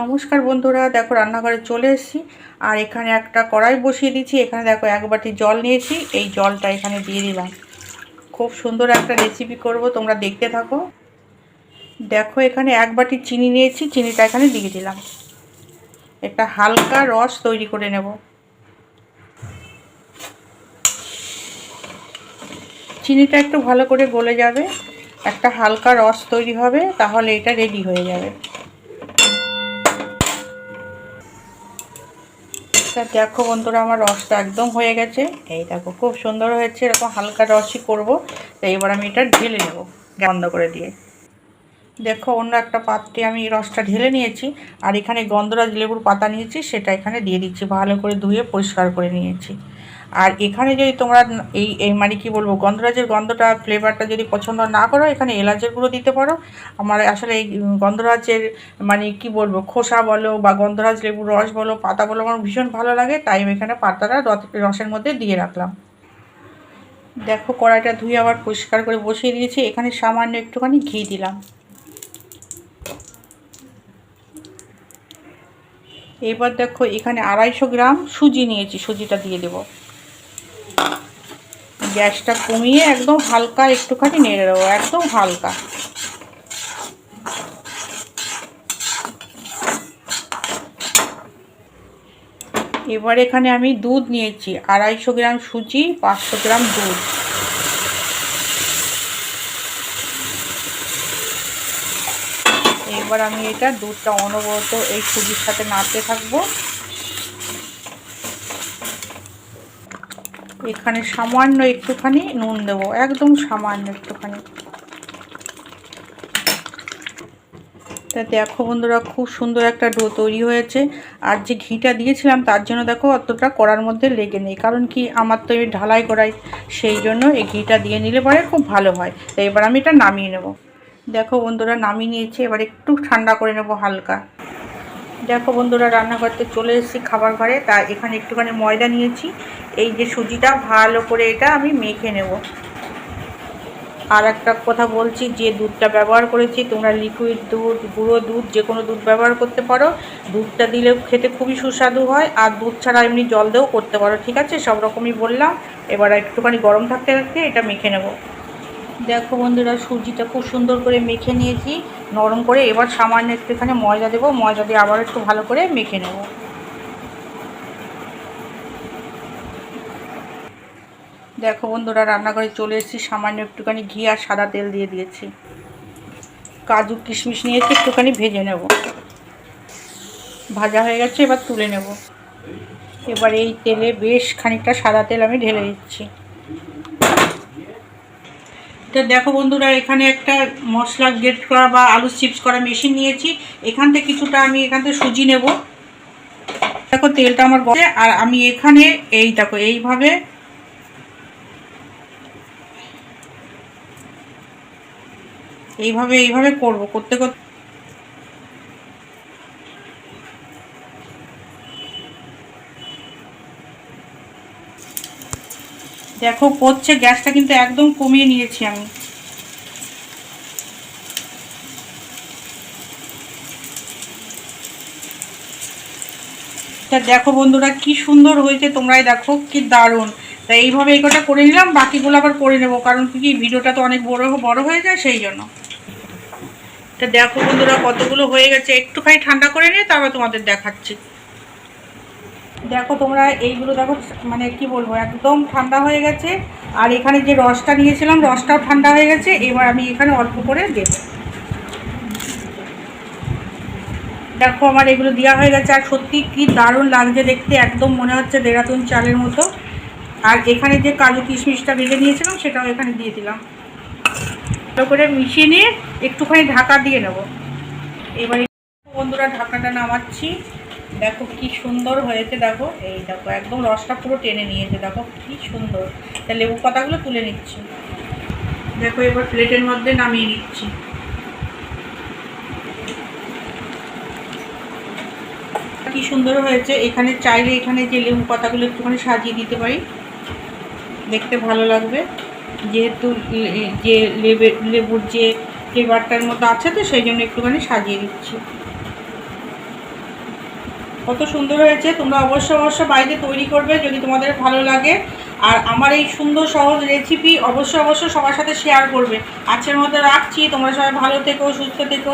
নমস্কার বন্ধুরা, দেখো রান্নাঘরে চলে এসেছি। আর এখানে একটা কড়াই বসিয়ে দিয়েছি। এখানে দেখো এক বাটি জল নিয়েছি। এই জলটা এখানে দিয়ে দিলাম। খুব সুন্দর একটা রেসিপি করব, তোমরা দেখতে থাকো। দেখো এখানে এক বাটি চিনি নিয়েছি, চিনিটা এখানে দিয়ে দিলাম। একটা হালকা রস তৈরি করে নেব। চিনিটা একটু ভালো করে গলে যাবে। একটা হালকা রস তৈরি হবে, তাহলে এটা রেডি হয়ে যাবে। তা দেখো বন্ধুরা, আমার রসটা একদম হয়ে গেছে। এই দেখো, খুব সুন্দর হয়েছে, এরকম হালকা রসই করব। তো এইবার আমি এটা ঢেলে নেব বন্ধ করে দিয়ে। দেখো, অন্য একটা পাত্রে আমি রসটা ঢেলে নিয়েছি, আর এখানে গন্ধরাজ লেবুর পাতা নিয়েছি, সেটা এখানে দিয়ে দিচ্ছি, ভালো করে ধুয়ে পরিষ্কার করে নিয়েছি। আর এখানে যদি তোমরা এই এই মানে কি বলব, গন্ধরাজের গন্ধটা ফ্লেভারটা যদি পছন্দ না করো, এখানে এলাচের গুঁড়ো দিতে পারো। আমার আসলে এই গন্ধরাজের মানে কি বলব, খোসা বলো বা গন্ধরাজ লেবুর রস বলো, পাতা বলো, আমার ভীষণ ভালো লাগে, তাই আমি এখানে পাতাটা রসের মধ্যে দিয়ে রাখলাম। দেখো কড়াইটা ধুয়ে আবার পরিষ্কার করে বসিয়ে দিয়েছি, এখানে সামান্য একটুখানি ঘি দিলাম। এবার দেখো এখানে আড়াইশো গ্রাম সুজি নিয়েছি, সুজিটা দিয়ে দেবো। গ্যাসটা কমিয়ে একদম হালকা একটুখানি নেড়ে দেবো, একদম হালকা। এবার এখানে আমি দুধ নিয়েছি, আড়াইশো গ্রাম সুজি, পাঁচশো গ্রাম দুধ। এবার আমি এটা দুধটা অনবরত এই সুজির সাথে নাড়তে থাকব। এখানে সামান্য একটুখানি নুন দেব, একদম সামান্য একটুখানি। তা দেখো বন্ধুরা, খুব সুন্দর একটা ডো তৈরি হয়েছে। আর যে ঘিটা দিয়েছিলাম, তার জন্য দেখো অতটা করার মধ্যে লেগে নেই। কারণ কি, আমার তো এই ঢালাই করাই, সেই জন্য এই ঘিটা দিয়ে নিলে পরে খুব ভালো হয়। তো এবার আমি এটা নামিয়ে নেব। দেখো বন্ধুরা, নামিয়ে নিয়েছি। এবার একটু ঠান্ডা করে নেব হালকা। দেখো বন্ধুরা, রান্নাঘরতে চলে এসেছি খাবার ঘরে। তা এখানে একটুখানি ময়দা নিয়েছি। এই যে সুজিটা, ভালো করে এটা আমি মেখে নেব। আর একটা কথা বলছি, যে দুধটা ব্যবহার করেছি, তোমরা লিকুইড দুধ, গুঁড়ো দুধ, যে কোনো দুধ ব্যবহার করতে পারো। দুধটা দিলে খেতে খুবই সুস্বাদু হয়। আর দুধ ছাড়া এমনি জল দিয়েও করতে পারো, ঠিক আছে? সব রকমই বললাম। এবার একটুখানি গরম থাকতে থাকতে এটা মেখে নেব। দেখো বন্ধুরা, সুজিটা খুব সুন্দর করে মেখে নিয়েছি, নরম করে। এবার সামান্য একটুখানি ময়দা দেবো, ময়দা দিয়ে আবার একটু ভালো করে মেখে নেব। দেখো বন্ধুরা, রান্নাঘরে চলে এসেছি, সামান্য একটুখানি ঘি আর সাদা তেল দিয়ে দিয়েছি। কাজু কিশমিশ নিয়েছি, একটুখানি ভেজে নেব। ভাজা হয়ে গেছে, এবার তুলে নেব। এবার এই তেলে বেশ খানিকটা সাদা তেল আমি ঢেলে দিচ্ছি। তো দেখো বন্ধুরা, এখানে একটা মশলা গ্রেট করা বা আলু চিপস করা মেশিন নিয়েছি। এখান থেকে কিছুটা আমি এখান থেকে সুজি নেব। দেখো, তেলটা আমার গলে আর আমি এখানে এই দেখো, এইভাবে এইভাবে এইভাবে করব, করতে করতে দেখো পড়ছে গ্যাসটা কিন্তু একদম কমিয়ে নিয়েছি আমি। তা দেখো বন্ধুরা, কি সুন্দর হয়েছে, তোমরাই দেখো, কি দারুণ। তা এইভাবে এই কটা করে নিলাম, বাকিগুলো আবার করে নেব, কারণ কি ভিডিওটা তো অনেক বড় বড় হয়ে যায়, সেই জন্য। তা দেখো বন্ধুরা, কতগুলো হয়ে গেছে, একটুখানি ঠান্ডা করে নিয়ে তারপর তোমাদের দেখাচ্ছি। দেখো তোমরা, এইগুলো দেখো মানে কি বলব, একদম ঠান্ডা হয়ে গেছে। আর এখানে যে রসটা নিয়েছিলাম, রসটাও ঠান্ডা হয়ে গেছে, এবার আমি এখানে অল্প করে দেব। দেখো আমার এগুলো দেওয়া হয়ে গেছে, আর সত্যি কি দারুণ লাগছে দেখতে, একদম মনে হচ্ছে দেরাতুন চালের মতো। আর এখানে যে কাজু কিশমিশটা ভেজে নিয়েছিলাম, সেটাও এখানে দিয়ে দিলাম। ভালো করে মিশিয়ে নিয়ে একটুখানি ঢাকা দিয়ে নেব। এবারে বন্ধুরা ঢাকাটা নামাচ্ছি। দেখো কি সুন্দর হয়েছে, দেখো। এই দেখো, একদম রসটা পুরো টেনে নিয়েছে, দেখো কি সুন্দর। তা লেবু পাতাগুলো তুলে নিচ্ছি। দেখো, এবার প্লেটের মধ্যে নামিয়ে নিচ্ছি। কি সুন্দর হয়েছে, এখানে চাইলে এখানে যে লেবু পাতাগুলো একটুখানি সাজিয়ে দিতে পারি। দেখতে ভালো লাগবে। যেহেতু যে লেবে, লেবুর যে ফ্লেভারটার মতো আছে তো, সেই জন্য একটুখানি সাজিয়ে দিচ্ছি। কত সুন্দর হয়েছে, তোমরা অবশ্য অবশ্য বাড়িতে তৈরি করবে যদি তোমাদের ভালো লাগে। আর আমার এই সুন্দর সহজ রেসিপি অবশ্য অবশ্য সবার সাথে শেয়ার করবে। আজকের মতো রাখছি, তোমরা সবাই ভালো থেকো, সুস্থ থেকো